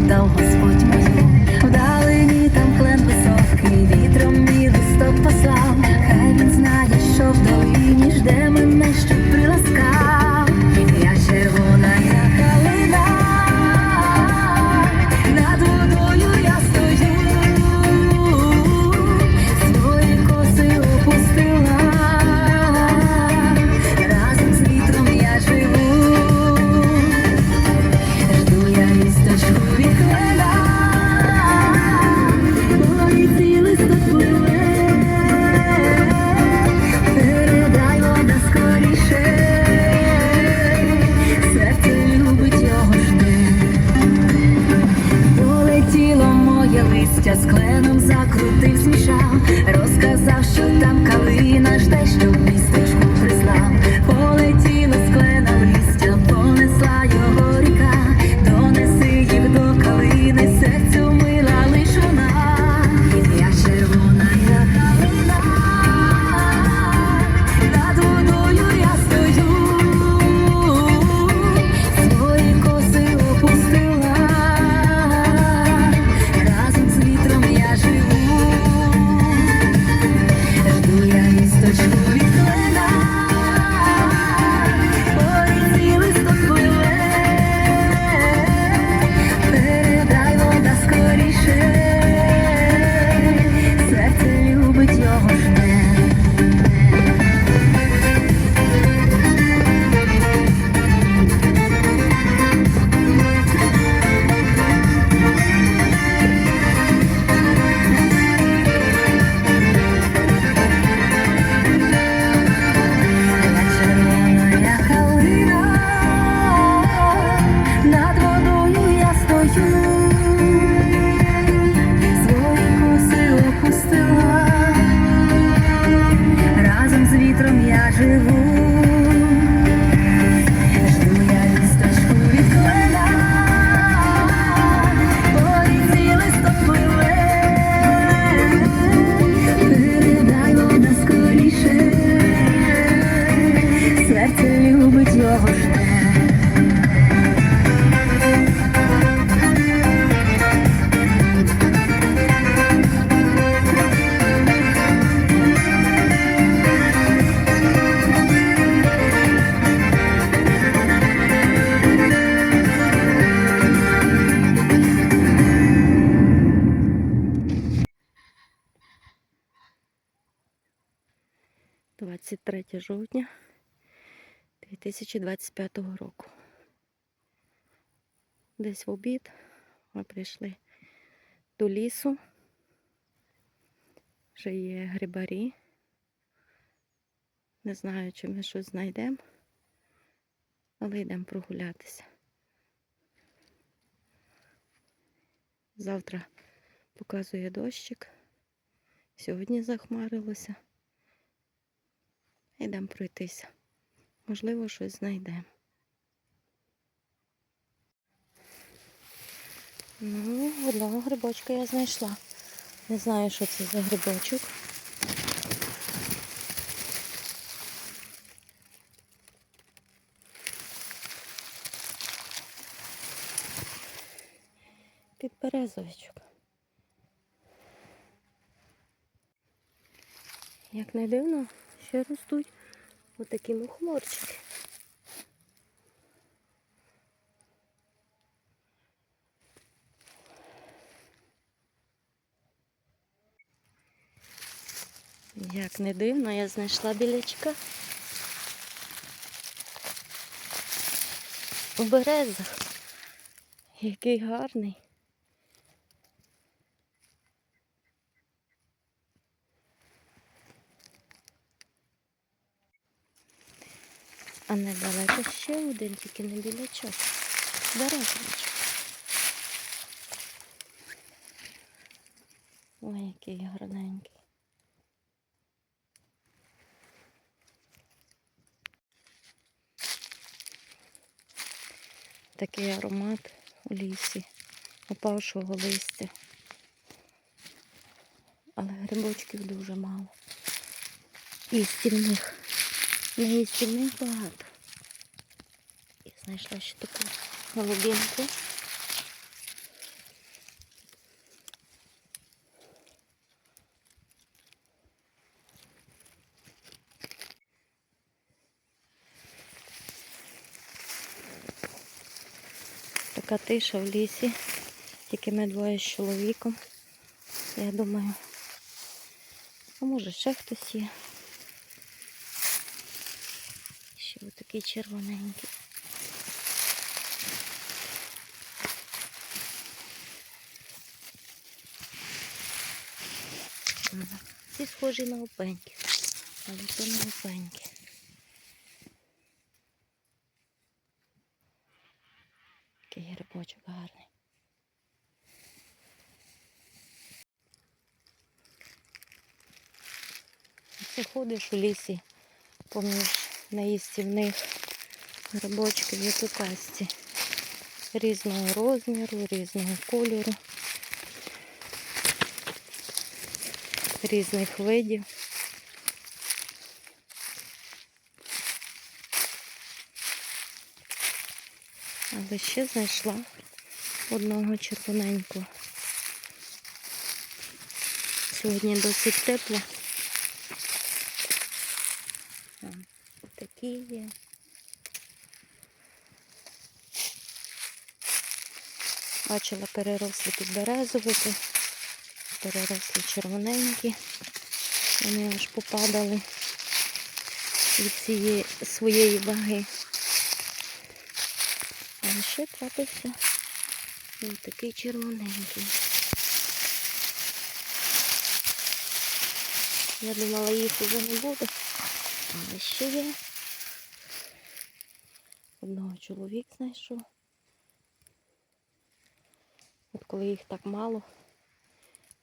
到。Жовтня 2025 року. Десь в обід ми прийшли до лісу. Вже є грибарі. Не знаю, чи ми щось знайдемо, але йдемо прогулятися. Завтра показує дощик. Сьогодні захмарилося. Йдемо пройтися. Можливо, щось знайдемо. Ну, одного грибочка я знайшла. Не знаю, що це за грибочок. Підберезовичок. Як не дивно, ще ростуть отакі мухоморчики. Як не дивно, я знайшла білячка. У березах. Який гарний. А недалеко ще один, тільки не білячок. Березовичок. Ой, який гарненький. Такий аромат у лісі, опавшого листя. Але грибочків дуже мало. І стільних. Її спільних багато. І знайшла ще таку голубінку. Така тиша в лісі, тільки ми двоє з чоловіком. Я думаю, а може ще хтось є. Ще отакий червоненький. Всі схожі на опеньки. Але то не опеньки. Такий грибочок гарний. Це ходиш у лісі поміж наїстівних грибочків, як у касті. Різного розміру, різного кольору, різних видів. Але ще знайшла одного червоненького. Сьогодні досить тепло. Є. Бачила переросли підберезовики, переросли червоненькі. Вони аж попадали від цієї своєї ваги. А ще трапився ось такий червоненький. Я думала, їх уже не буде, але ще є. Одного чоловік знайшов. От коли їх так мало,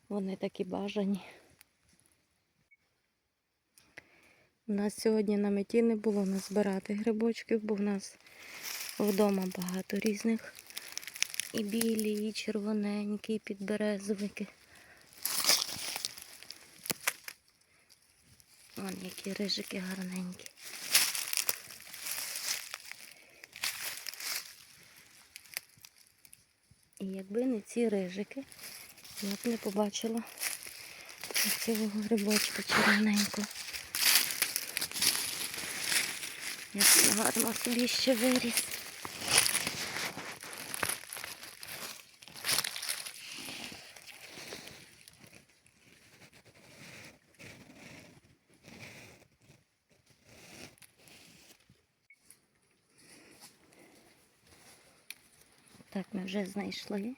вони такі бажані. У нас сьогодні на меті не було назбирати грибочків, бо в нас вдома багато різних. І білі, і червоненькі, і підберезовики. Вон які рижики гарненькі. Якби не ці рижики, я б не побачила цього грибочка червоненького. Як гарно собі ще виріс. Так, ми вже знайшли.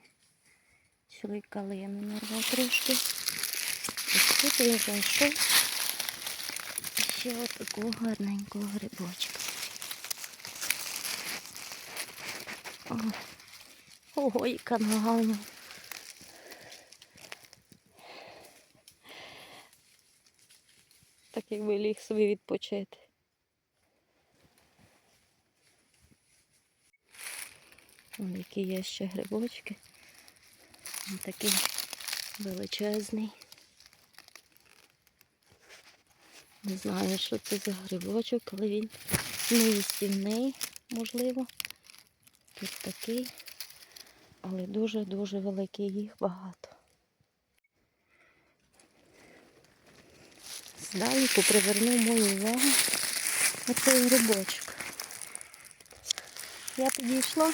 Чоловік калину нарвав трошки. І тут він знайшов ще от такого гарненького грибочка. Ого, яка нога. Так якби ліг собі відпочити. Вон які є ще грибочки. Він такий величезний. Не знаю, що це за грибочок, але він неїстівний, можливо. Тут такий, але дуже-дуже великий, їх багато. Здалеку привернув мою увагу оцей грибочок. Я підійшла,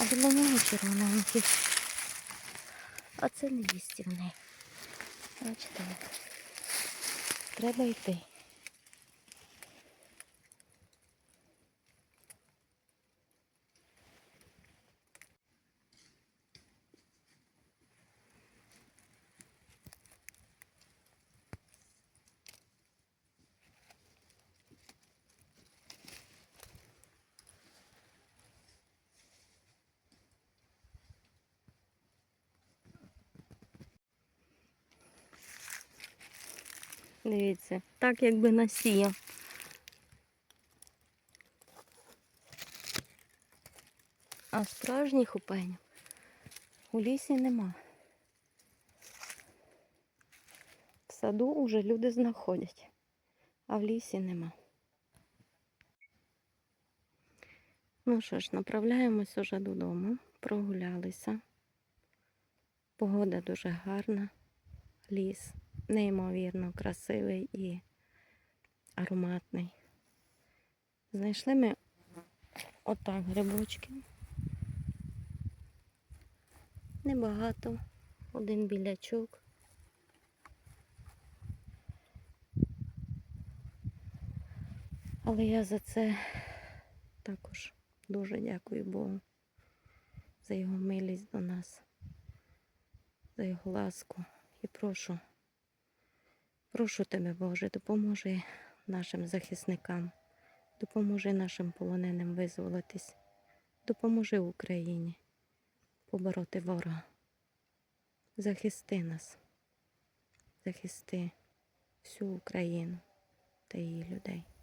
а для нього червоненький. А це не їстівний. Бачите, треба йти. Дивіться, так якби насіяв. А справжніх опенів у лісі нема. В саду вже люди знаходять, а в лісі нема. Ну що ж, направляємось уже додому, прогулялися. Погода дуже гарна, ліс неймовірно красивий і ароматний. Знайшли ми отак грибочки. Небагато. Один білячок. Але я за це також дуже дякую Богу за його милість до нас, за його ласку. І прошу, прошу тебе, Боже, допоможи нашим захисникам, допоможи нашим полоненим визволитись, допоможи Україні побороти ворога. Захисти нас, захисти всю Україну та її людей.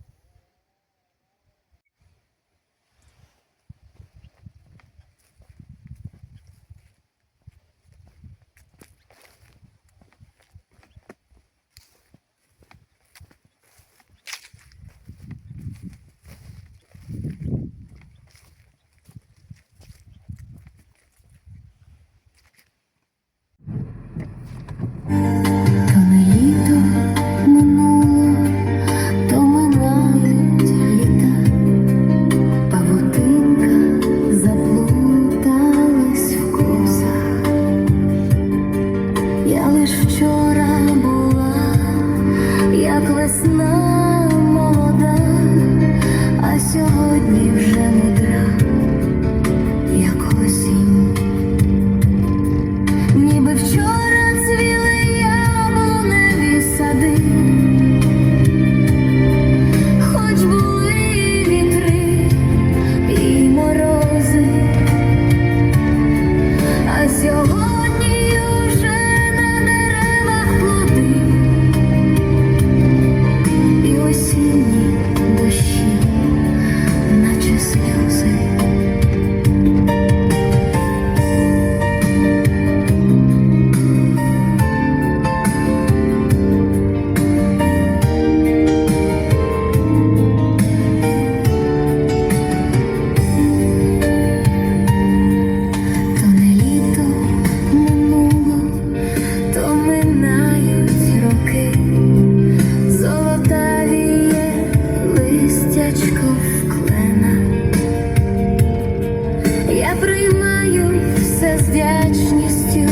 приймаю все з вдячністю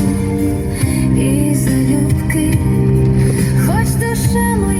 і залюбки, хоч душа моя.